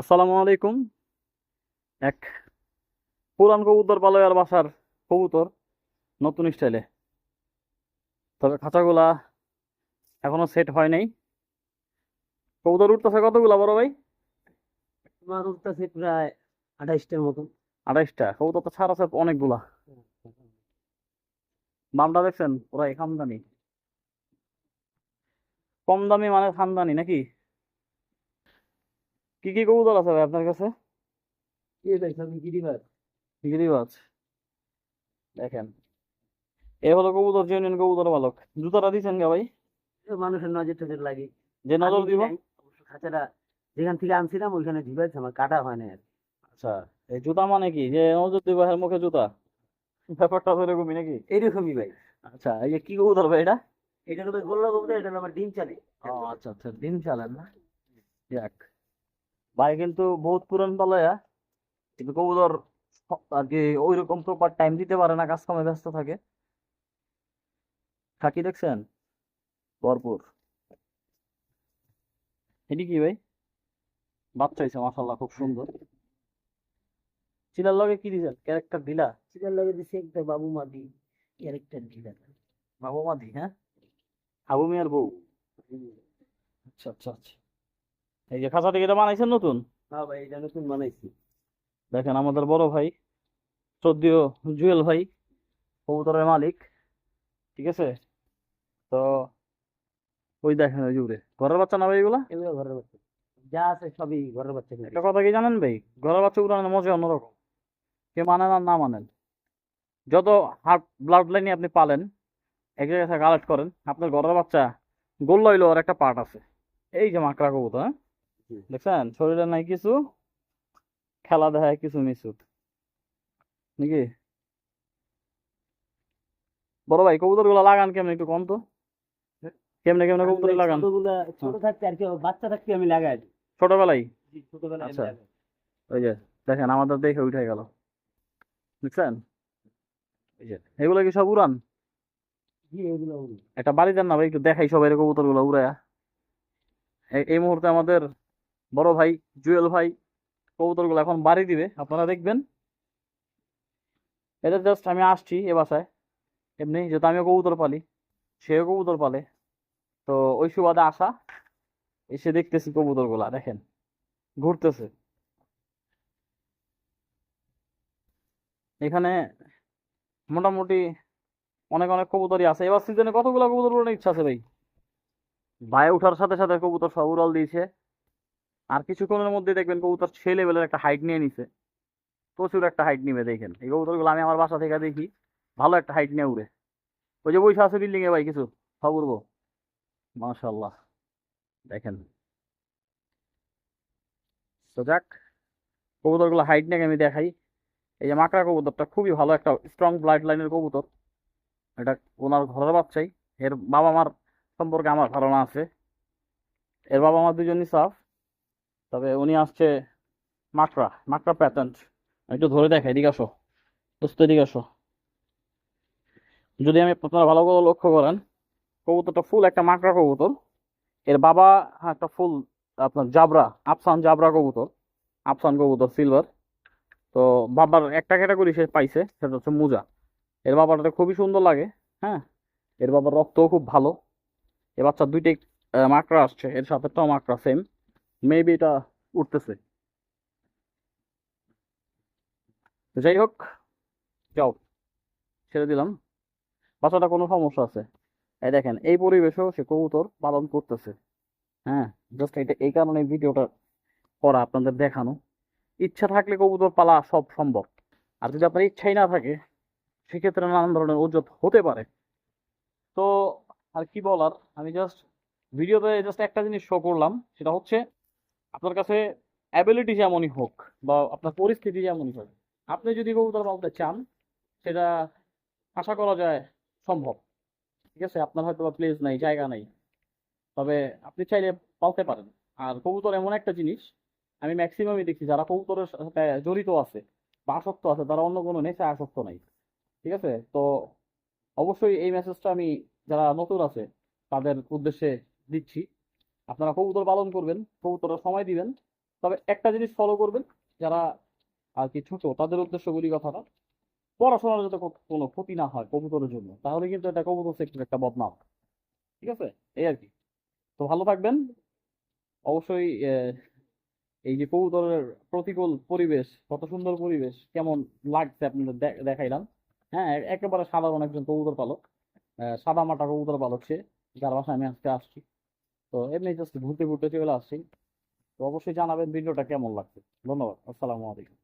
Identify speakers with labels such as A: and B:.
A: আসসালামু আলাইকুম। এক পুরান কবুতর পালয়ার বাসার কবুতর নতুন স্টাইলে। তবে খাঁচাগুলা এখনও সেট হয় নাই। কবুতর উঠতেছে কতগুলা বড় ভাই?
B: তোমার উঠতেছে প্রায় আঠাইশটার মতন
A: আড়াইশটা কবুতর তো ছাড় আছে অনেকগুলা। দামটা দেখছেন? ওরাই খামদানি কম দামি মানে খামদানি নাকি? কি কি কবুতর আছে ভাই আপনার কাছে?
B: কি
A: গিরিবাজ দেখেন। এ হলো কবুতর জেনুইন কবুতর বালক। জুতাটা দিছেন গা ভাই?
B: মানুষের নজর টজর লাগে।
A: যে নজর দিব?
B: খাঁচাটা যেখান থেকে আনছিলাম ওইখানে আমার কাটা হয় না
A: আচ্ছা এই জুতা মানে কি? যে নজর দিব এর মুখে জুতা? ব্যাপারটা এরকমই নাকি?
B: এইরকমই ভাই।
A: আচ্ছা এই যে কি কবুতর ভাই এটা?
B: এটা তো ভাই গোল্লা কবুতর এটা আমার ডিম চালে।
A: ও আচ্ছা আচ্ছা দিন চালান না? যাক। ভাই কিন্তু বহুত পুরান পালয়া কিন্তু কবুতর আর কি ওইরকম প্রপার টাইম দিতে পারে না কাজ কামে ব্যস্ত থাকে। খাকি দেখছেন? ভরপুর। এটি কি ভাই? বাচ্চা হয়েছে মাসাল্লাহ খুব সুন্দর। চিলার লগে কি দিছেন? ক্যারেক্টার দিলা
B: সেটার লাগে দিছে একটা বাবু মাদি ক্যারেক্টার দিলা
A: বাবু মাদি হ্যাঁ? আবু মিয়ার বউ? আচ্ছা আচ্ছা আচ্ছা। এই যে খাঁচাটি এটা বানাইছেন নতুন?
B: হ্যাঁ ভাই এটা নতুন বানাইছি।
A: দেখেন আমাদের বড় ভাই শ্রদ্ধেয় জুয়েল ভাই কবুতরের মালিক ঠিক আছে? তো ওই দেখেন ওই জুড়ে ঘরের বাচ্চা না ভাই এগুলা?
B: এগুলো ঘরের বাচ্চা। যা আছে সবই ঘরের বাচ্চা
A: একটা কথা কি জানেন ভাই? ঘরের বাচ্চা উড়ানোর মজা অন্যরকম। কে মানেন আর না মানেন। যত হার্ট ব্লাড লাইনে আপনি পালেন এক জায়গায় থেকে কালেক্ট করেন আপনার ঘরের বাচ্চা গোল লইলো আর একটা পার্ট আছে। এই যে মাকড়া কবুতর হ্যাঁ। দেখছেন? শরীরে নাই কিছু খেলা দেখায় কিছু মিছু নাকি? বড় ভাই কবুতরগুলা লাগান কেমন একটু কম তো? কেমনে কেমনে কবুতর লাগান?
B: ছোট থাকতে আর কি বাচ্চা থাকতে আমি লাগাই।
A: ছোটবেলায়?
B: ছোটবেলায়
A: আচ্ছা। ওই যে দেখেন আমাদের দেখে উঠে গেল। বুঝছেন এগুলো কি সব উড়ান। একটা বাড়ি দেন না ভাই একটু দেখাই সবাই কবুতরগুলো উড়ায়া এই মুহূর্তে আমাদের বড় ভাই, জুয়েল ভাই কবুতরগুলো এখন বাড়ি দিবে, আপনারা দেখবেন। এটা জাস্ট আমি আসছি এ বাসায়, এমনি, যেহেতু আমিও কবুতর পালি, সেও কবুতর পালে। তো ওই সুবাদে আসা, এসে দেখতেছি কবুতরগুলা দেখেন, ঘুরতেছে। এখানে মোটামুটি অনেক অনেক কবুতরই আছে। এবার সিজনে কতগুলো কবুতর উড়ানোর ইচ্ছা আছে ভাই? ভাই ওঠার সাথে সাথে কবুতর সব উড়াল দিয়েছে। আর কিছুক্ষণের মধ্যে দেখবেন কবুতর সে লেভেলের একটা হাইট নিয়ে নিছে। প্রচুর একটা হাইট নিবে, দেখেন। এই কবুতরগুলো আমি আমার বাসা থেকে দেখি, ভালো একটা হাইট নিয়ে উড়ে। ওই যে বৈশা আছে বিল্ডিং এ ভাই, কিছু? উড়বো। মাশাল্লাহ দেখেন। তো যাক, কবুতরগুলো হাইট নিয়ে আমি দেখাই। এই যে মাকড়া কবুতরটা খুবই ভালো একটা স্ট্রং ব্লাড লাইনের কবুতর। এটা ওনার ঘরের বাচ্চাই। এর বাবা মার সম্পর্কে আমার ধারণা আছে। এর বাবা মা দুজনই সাফ। তবে উনি আসছে মাকড়া মাকড়া প্যাটেন্ট একটু ধরে দেখাই এদিকে আসো। দোস্ত, এদিকে আসো। যদি আমি আপনারা ভালো করে লক্ষ্য করেন, কবুতরটা ফুল একটা মাকড়া কবুতর। এর বাবা হ্যাঁ একটা ফুল আপনার জাবরা, আফসান জাবরা কবুতর, আফসান কবুতর সিলভার তো বাবার একটা ক্যাটাগরি সে পাইছে, সেটা হচ্ছে মুজা। এর বাবাটা খুবই সুন্দর লাগে হ্যাঁ। এর বাবার রক্তও খুব ভালো। এ বাচ্চার দুইটাই মাকড়া আসছে, এর সাথেটাও মাকড়া সেম মেবি এটা উঠতেছে। যাই হোক, যাও, ছেড়ে দিলাম। বাচ্চাটা কোনো সমস্যা আছে। এই দেখেন, এই পরিবেশেও সে কবুতর পালন করতেছে। হ্যাঁ জাস্ট এটা, এই কারণে ভিডিওটা করা, আপনাদের দেখানো। ইচ্ছা থাকলে কবুতর পালা সব সম্ভব। আর যদি আপনার ইচ্ছাই না থাকে, সেক্ষেত্রে নানান ধরনের ওজত হতে পারে। তো, আর কি বলার? আমি জাস্ট ভিডিওতে জাস্ট একটা জিনিস শো করলাম, সেটা হচ্ছে আপনার কাছে অ্যাবিলিটি যেমনই হোক বা আপনার পরিস্থিতি যেমনই হোক, আপনি যদি কবুতর পালতে চান, সেটা আশা করা যায় সম্ভব। ঠিক আছে, আপনার হয়তো বা প্লেস নাই, জায়গা নাই। তবে আপনি চাইলে পালতে পারেন। আর কবুতর এমন একটা জিনিস, আমি ম্যাক্সিমামই দেখছি যারা কবুতরের সাথে জড়িত আছে বা আসক্ত আছে, তারা অন্য কোনো নেশায় আসক্ত নাই। ঠিক আছে, তো অবশ্যই এই মেসেজটা আমি যারা নতুন আছে, তাদের উদ্দেশ্যে দিচ্ছি। আপনারা কবুতর পালন করবেন, কবুতরের সময় দিবেন। তবে একটা জিনিস ফলো করবেন, যারা আর কি ছোট, তাদের উদ্দেশ্য বলি কথাটা, পড়াশোনার যাতে কোনো ক্ষতি না হয় কবুতরের জন্য, তাহলে কিন্তু এটা কবুতর সেক্টর একটা বদনাম। ঠিক আছে? এই আর কি। তো ভালো থাকবেন। অবশ্যই এই যে কবুতরের প্রতিকূল পরিবেশ, কত সুন্দর পরিবেশ, কেমন লাগছে আপনাদের দেখাইলাম। হ্যাঁ একেবারে সাধারণ একজন কবুতর পালক সাদা মাটা কবুতর পালক সে, যার বাসায় আমি আজকে আসছি। তো এমনি জাস্ট ঘুরতে ঘুরতে চলে আসছি। তো অবশ্যই জানাবেন ভিডিওটা কেমন লাগছে। ধন্যবাদ। আসসালামু আলাইকুম।